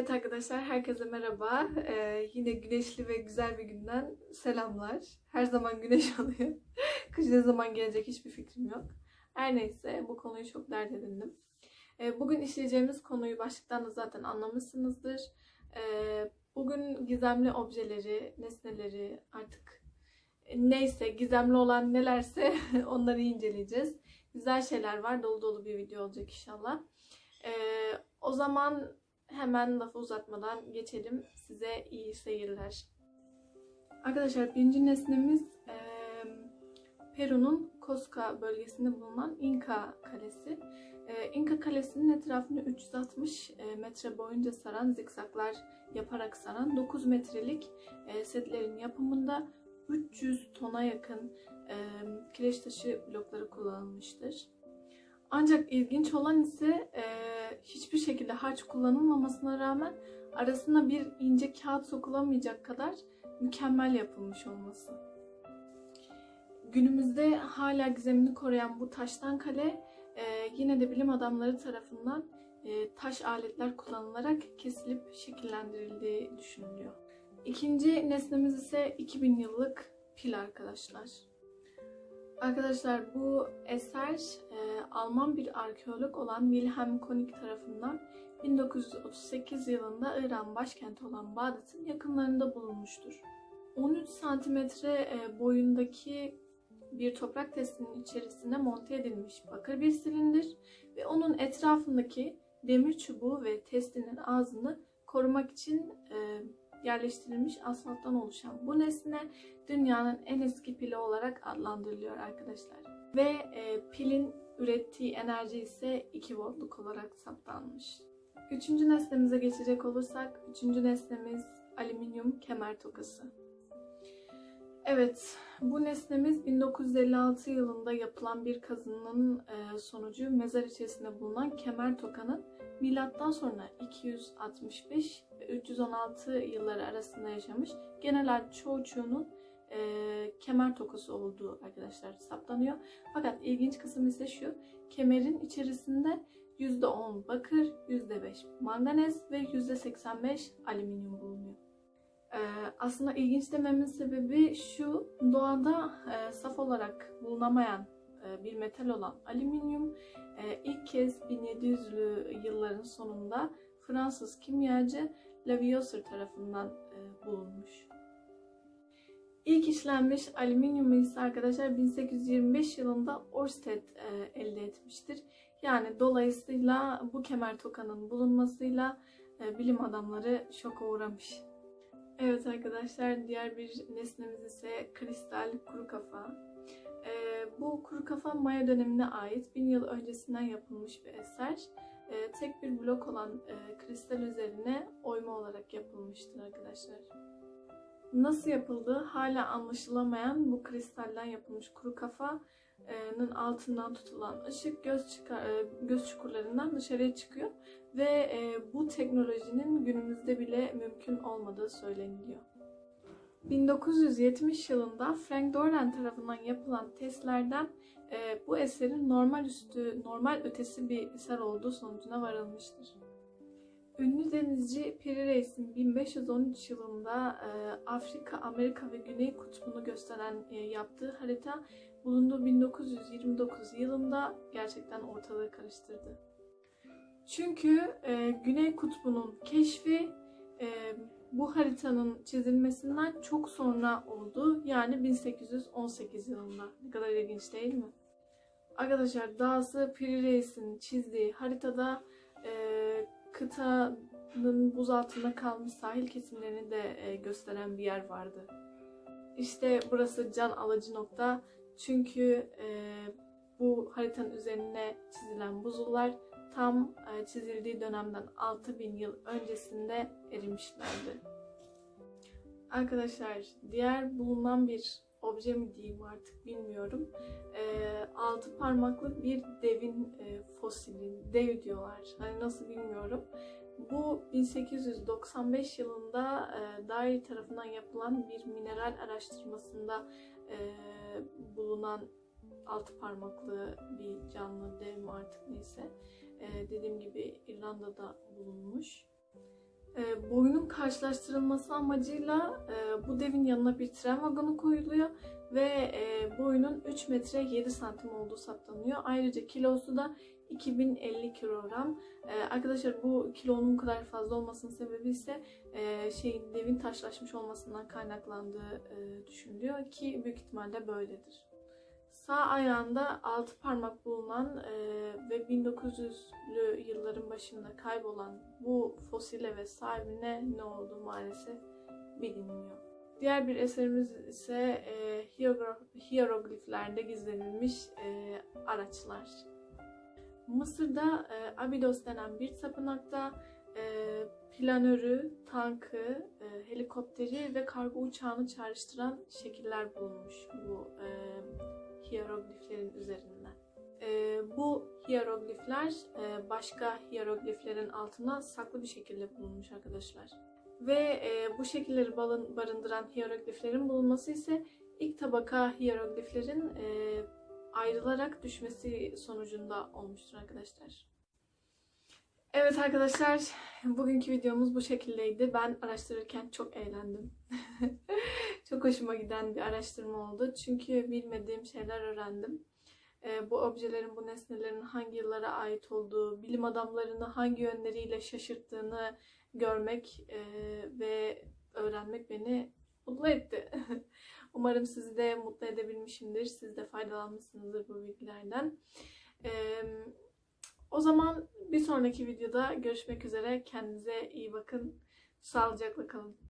Evet arkadaşlar herkese merhaba. Ee, yine güneşli ve güzel bir günden selamlar. Her zaman güneş oluyor. Kış ne zaman gelecek hiçbir fikrim yok. Her neyse bu konuyu çok dert edindim. Ee, bugün işleyeceğimiz konuyu başlıktan da zaten anlamışsınızdır. Ee, bugün gizemli objeleri, nesneleri artık neyse gizemli olan nelerse onları inceleyeceğiz. Güzel şeyler var. Dolu dolu bir video olacak inşallah. Ee, o zaman hemen lafı uzatmadan geçelim. Size iyi seyirler. Arkadaşlar birinci nesnemiz e, Peru'nun Cusco bölgesinde bulunan Inca Kalesi. E, Inca Kalesi'nin etrafını 360 e, metre boyunca saran zikzaklar yaparak saran 9 metrelik e, setlerin yapımında 300 tona yakın e, kireç taşı blokları kullanılmıştır. Ancak ilginç olan ise e, hiçbir şekilde harç kullanılmamasına rağmen arasına bir ince kağıt sokulamayacak kadar mükemmel yapılmış olması. Günümüzde hala gizemini koruyan bu taştan kale e, yine de bilim adamları tarafından e, taş aletler kullanılarak kesilip şekillendirildiği düşünülüyor. İkinci nesnemiz ise 2000 yıllık pil arkadaşlar. Arkadaşlar bu eser e, Alman bir arkeolog olan Wilhelm Konig tarafından 1938 yılında İran başkenti olan Bağdat'ın yakınlarında bulunmuştur. 13 santimetre e, boyundaki bir toprak testinin içerisine monte edilmiş bakır bir silindir ve onun etrafındaki demir çubuğu ve testinin ağzını korumak için e, yerleştirilmiş asfalttan oluşan bu nesne dünyanın en eski pili olarak adlandırılıyor arkadaşlar. Ve e, pilin ürettiği enerji ise 2 voltluk olarak saptanmış. Üçüncü nesnemize geçecek olursak, üçüncü nesnemiz alüminyum kemer tokası. Evet, bu nesnemiz 1956 yılında yapılan bir kazının e, sonucu mezar içerisinde bulunan kemer tokanın milattan sonra 265 ve 316 yılları arasında yaşamış genel çoğuçuğunun e, kemer tokası olduğu arkadaşlar saptanıyor. Fakat ilginç kısım ise şu. Kemerin içerisinde %10 bakır, %5 manganez ve %85 alüminyum bulunuyor. Ee, aslında ilginç dememin sebebi şu, doğada e, saf olarak bulunamayan e, bir metal olan alüminyum e, ilk kez 1700'lü yılların sonunda Fransız kimyacı Lavoisier tarafından e, bulunmuş. İlk işlenmiş alüminyumu ise arkadaşlar 1825 yılında Orsted e, elde etmiştir. Yani dolayısıyla bu kemer tokanın bulunmasıyla e, bilim adamları şoka uğramış. Evet arkadaşlar diğer bir nesnemiz ise kristal kuru kafa. E, bu kuru kafa Maya dönemine ait bin yıl öncesinden yapılmış bir eser. E, tek bir blok olan e, kristal üzerine oyma olarak yapılmıştır arkadaşlar. Nasıl yapıldığı hala anlaşılamayan bu kristalden yapılmış kuru kafanın altından tutulan ışık göz, çıkar, göz çukurlarından dışarıya çıkıyor ve bu teknolojinin günümüzde bile mümkün olmadığı söyleniliyor. 1970 yılında Frank Dornan tarafından yapılan testlerden bu eserin normal üstü, normal ötesi bir eser olduğu sonucuna varılmıştır. Ünlü denizci Piri Reis'in 1513 yılında e, Afrika, Amerika ve Güney Kutbu'nu gösteren e, yaptığı harita bulunduğu 1929 yılında gerçekten ortalığı karıştırdı. Çünkü e, Güney Kutbu'nun keşfi e, bu haritanın çizilmesinden çok sonra oldu. Yani 1818 yılında. Ne kadar ilginç değil mi? Arkadaşlar dahası Piri Reis'in çizdiği haritada e, kıtanın buz altında kalmış sahil kesimlerini de e, gösteren bir yer vardı. İşte burası can alıcı nokta. Çünkü e, bu haritanın üzerine çizilen buzullar tam e, çizildiği dönemden 6000 yıl öncesinde erimişlerdi. Arkadaşlar diğer bulunan bir obje mi diyeyim artık bilmiyorum. E, altı parmaklı bir devin e, fosili, dev diyorlar. Hani nasıl bilmiyorum. Bu 1895 yılında e, Dairi tarafından yapılan bir mineral araştırmasında e, bulunan altı parmaklı bir canlı dev mi artık neyse. E, dediğim gibi İrlanda'da bulunmuş. E, boyunun karşılaştırılması amacıyla e, bu devin yanına bir tren vagonu koyuluyor ve e, boyunun 3 metre 7 santim olduğu saptanıyor. Ayrıca kilosu da 2050 kilogram. E, arkadaşlar bu kilonun bu kadar fazla olmasının sebebi ise e, şeyin devin taşlaşmış olmasından kaynaklandığı e, düşünülüyor ki büyük ihtimalle böyledir. Sağ ayağında altı parmak bulunan e, ve 1900'lü yılların başında kaybolan bu fosile ve sahibine ne olduğu maalesef bilinmiyor. Diğer bir eserimiz ise e, hierogliflerde gizlenilmiş e, araçlar. Mısır'da e, Abydos denen bir tapınakta e, planörü, tankı, e, helikopteri ve kargo uçağını çağrıştıran şekiller bulunmuş bu e, hierogliflerin üzerinden. E, bu hieroglifler e, başka hierogliflerin altına saklı bir şekilde bulunmuş arkadaşlar. Ve e, bu şekilleri barındıran hierogliflerin bulunması ise ilk tabaka hierogliflerin e, ayrılarak düşmesi sonucunda olmuştur arkadaşlar. Evet arkadaşlar, bugünkü videomuz bu şekildeydi. Ben araştırırken çok eğlendim. çok hoşuma giden bir araştırma oldu. Çünkü bilmediğim şeyler öğrendim. Ee, bu objelerin, bu nesnelerin hangi yıllara ait olduğu, bilim adamlarını hangi yönleriyle şaşırttığını görmek e, ve öğrenmek beni mutlu etti. Umarım sizi de mutlu edebilmişimdir. Siz de faydalanmışsınızdır bu bilgilerden. Ee, o zaman bir sonraki videoda görüşmek üzere. Kendinize iyi bakın. Sağlıcakla kalın.